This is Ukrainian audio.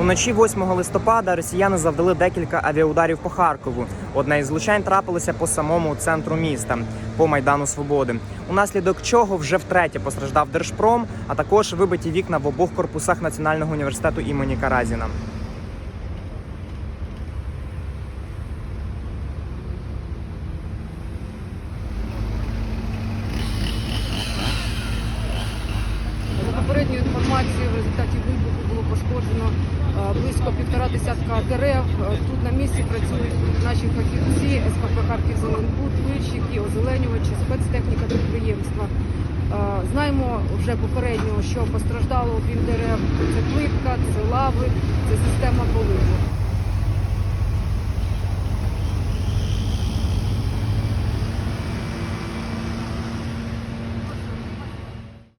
Вночі 8 листопада росіяни завдали декілька авіаударів по Харкову. Одне із влучань трапилося по самому центру міста, по майдану Свободи. Унаслідок чого вже втретє постраждав Держпром, а також вибиті вікна в обох корпусах Національного університету імені Каразіна. Попередньою інформацією, в результаті вибуху було пошкоджено близько півтора десятка дерев. Е, Тут на місці працюють наші фахівці СКП Харків Зеленбуд, вильщики, озеленювачі, спецтехніка підприємства. Е, Знаємо вже попередньо, що постраждало окрім дерев. Це плитка, це лави, це система поливу.